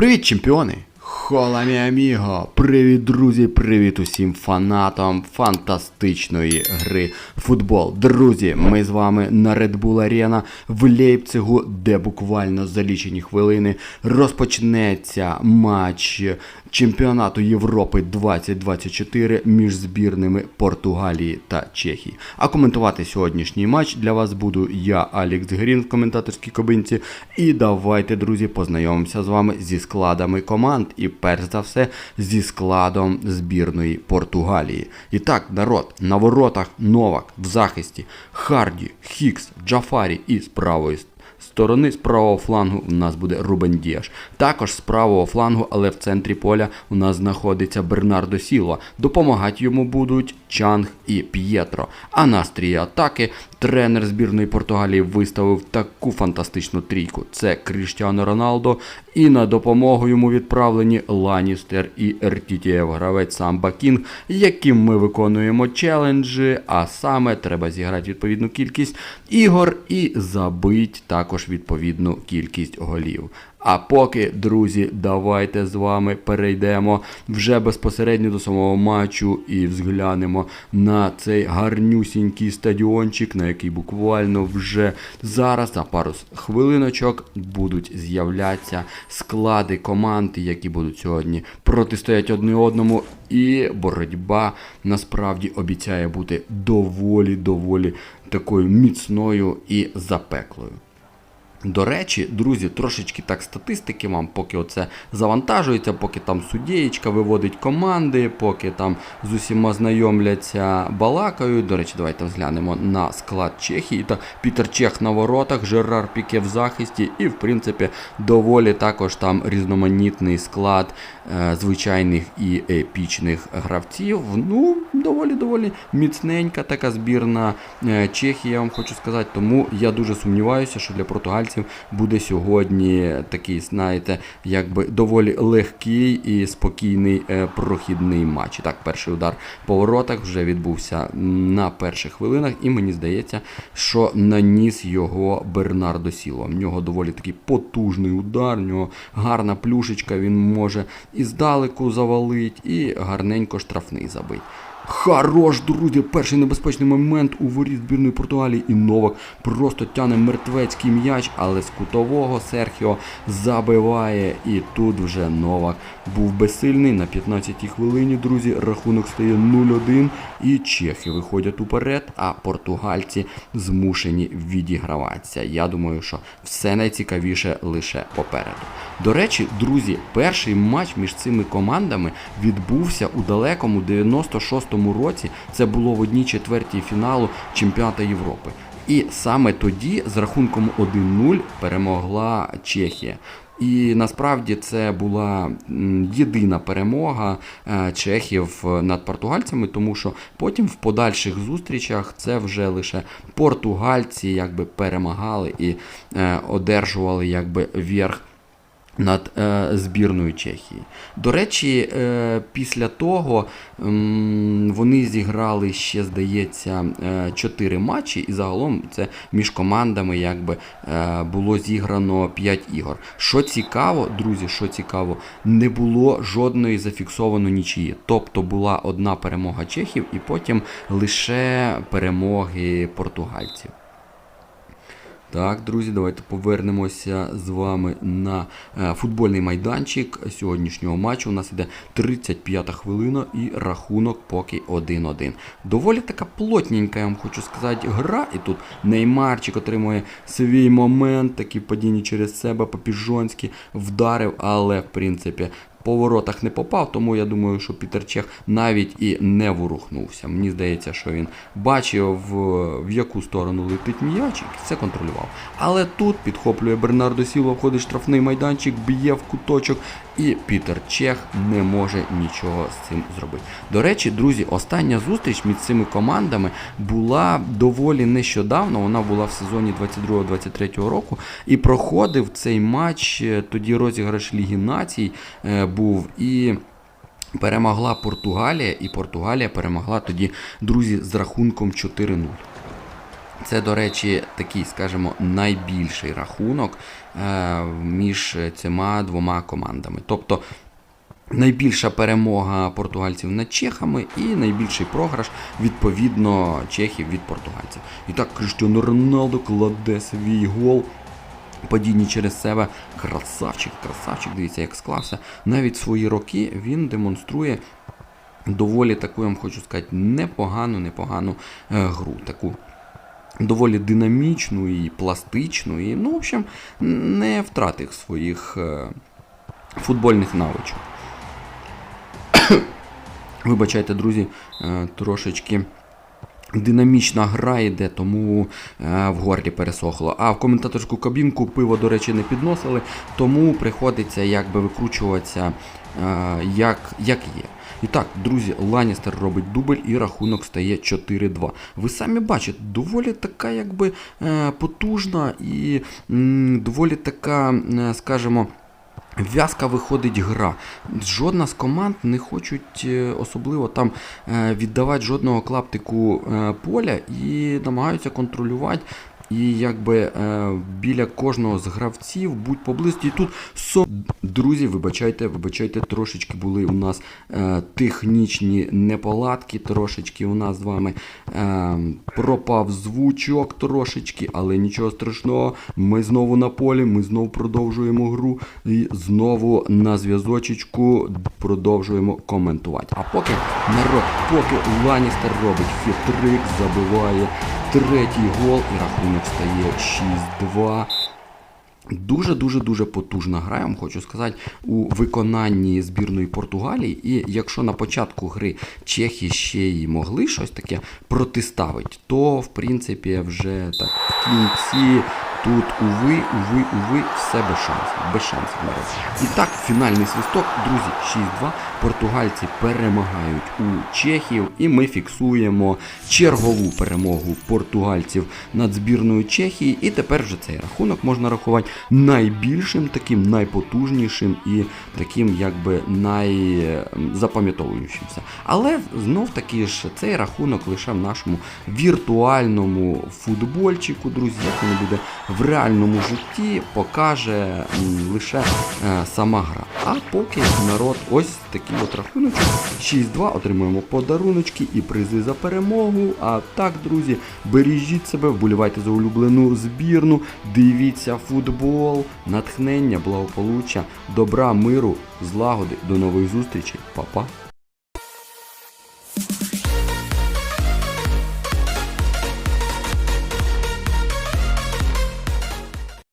Привіт, чемпіони! Хола мі! Привіт, друзі! Привіт усім фанатам фантастичної гри футбол. Друзі, ми з вами на Red Bull Arena в Лейпцигу, де буквально за лічені хвилини розпочнеться матч чемпіонату Європи 2024 між збірними Португалії та Чехії. А коментувати сьогоднішній матч для вас буду я, Алікс Грін в коментаторській кабинці. І давайте, друзі, познайомимося з вами зі складами команд. І перш за все зі складом збірної Португалії. І так, народ, на воротах Новак в захисті, Харді, Хікс, Джафарі і з правої сторони з правого флангу у нас буде Рубен Діаш. Також з правого флангу, але в центрі поля у нас знаходиться Бернардо Сілва. Допомагати йому будуть Чанг і П'єтро. А на стрії атаки тренер збірної Португалії виставив таку фантастичну трійку. Це Кріштіано Роналдо. І на допомогу йому відправлені Ланістер і Ертітєв, гравець Самба Кінг, яким ми виконуємо челенджі, а саме треба зіграти відповідну кількість ігор і забити також відповідну кількість голів. А поки, друзі, давайте з вами перейдемо вже безпосередньо до самого матчу і взглянемо на цей гарнюсінький стадіончик, на який буквально вже зараз за пару хвилиночок будуть з'являтися склади команд, які будуть сьогодні протистояти одне одному. І боротьба насправді обіцяє бути доволі доволі такою міцною і запеклою. До речі, друзі, трошечки так статистики вам, поки оце завантажується, поки там суддєєчка виводить команди, поки там з усіма знайомляться балакають. До речі, давайте зглянемо на склад Чехії. Та Пітер Чех на воротах, Жерар Піке в захисті, і, в принципі, доволі також там різноманітний склад е, звичайних і епічних гравців. Ну, доволі-доволі міцненька така збірна е, Чехії, я вам хочу сказати. Тому я дуже сумніваюся, що для португальців буде сьогодні такий, знаєте, якби доволі легкий і спокійний е, прохідний матч. Так, перший удар по воротах вже відбувся на перших хвилинах, і мені здається, що наніс його Бернардо Сіло. В нього доволі такий потужний удар, в нього гарна плюшечка, він може і здалеку завалить, і гарненько штрафний забить. Хорош, друзі, перший небезпечний момент у воріт збірної Португалії і Новак просто тяне мертвецький м'яч, але з кутового Серхіо забиває. І тут вже Новак був безсильний. На 15-й хвилині, друзі, рахунок стає 0-1. І чехи виходять уперед, а португальці змушені відіграватися. Я думаю, що все найцікавіше лише попереду. До речі, друзі, перший матч між цими командами відбувся у далекому 96-му році. Це було в одній четвертій фіналу чемпіоната Європи. І саме тоді з рахунком 1-0 перемогла Чехія. І насправді це була єдина перемога е, чехів над португальцями, тому що потім в подальших зустрічах це вже лише португальці якби перемагали і е, одержували якби верх над е, збірною Чехії. До речі, е, після того м, вони зіграли ще, здається, е, 4 матчі, і загалом це між командами якби, е, було зіграно 5 ігор. Що цікаво, друзі, що цікаво, не було жодної зафіксованої нічиї. Тобто була одна перемога чехів і потім лише перемоги португальців. Так, друзі, давайте повернемося з вами на е, футбольний майданчик сьогоднішнього матчу. У нас іде 35-та хвилина і рахунок поки 1-1. Доволі така плотненька, я вам хочу сказати, гра. І тут Неймарчик отримує свій момент, такі падіння через себе, Папіжонський вдарив, але в принципі по воротах не попав, тому я думаю, що Пітер Чех навіть і не ворухнувся. Мені здається, що він бачив, в яку сторону летить м'яч і все контролював. Але тут підхоплює Бернардо Сіло, входить штрафний майданчик, б'є в куточок, і Пітер Чех не може нічого з цим зробити. До речі, друзі, остання зустріч між цими командами була доволі нещодавно. Вона була в сезоні 22-23 року. І проходив цей матч, е, тоді розіграш Ліги Націй е, був і. Перемогла Португалія, і Португалія перемогла тоді, друзі, з рахунком 4-0. Це, до речі, такий, скажімо, найбільший рахунок е, між цими двома командами. Тобто найбільша перемога португальців над чехами і найбільший програш, відповідно, чехів від португальців. І так Криштіану Роналду кладе свій гол. Падінні через себе. Красавчик, красавчик, дивіться, як склався. Навіть свої роки він демонструє доволі таку, я вам хочу сказати, непогану, непогану е, гру. Таку доволі динамічну і пластичну. І, ну, в общем, не втратив своїх е, футбольних навичок. Вибачайте, друзі, е, трошечки. Динамічна гра йде, тому е, в горлі пересохло. А в коментаторську кабінку пиво, до речі, не підносили, тому приходиться якби викручуватися як, як є. І так, друзі, Ланістер робить дубль і рахунок стає 4-2. Ви самі бачите, доволі така якби е, потужна і доволі така, е, скажімо, В'язка виходить гра. Жодна з команд не хочуть е, особливо там віддавати жодного клаптику поля і намагаються контролювати. І якби е, біля кожного з гравців будь поблизості. І тут со... друзі, вибачайте, вибачайте, трошечки були у нас е, технічні неполадки, трошечки у нас з вами е, пропав звучок трошечки, але нічого страшного. Ми знову на полі, ми знову продовжуємо гру і знову на зв'язочечку продовжуємо коментувати. А поки народ, поки Ланістер робить хитрик, забиває третій гол і рахунок стає 6-2. Дуже-дуже дуже потужна гра, я вам хочу сказати, у виконанні збірної Португалії. І якщо на початку гри чехи ще й могли щось таке протиставити, то в принципі вже так в кінці тут уви, уви, уви, все без шансів. Без шансів наразі. І так, фінальний свисток, друзі, 6-2. Португальці перемагають у чехів, і ми фіксуємо чергову перемогу португальців над збірною Чехії. І тепер вже цей рахунок можна рахувати найбільшим, таким найпотужнішим і таким, якби найзапам'ятовуючимся. Але знов таки ж цей рахунок лише в нашому віртуальному футбольчику, друзі, як він буде в реальному житті, покаже лише е, сама гра. А поки народ ось такий от рахуночок. 6-2 отримуємо подаруночки і призи за перемогу. А так, друзі, бережіть себе, вболівайте за улюблену збірну, дивіться футбол, натхнення, благополуччя, добра, миру, злагоди. До нових зустрічей, Па-па.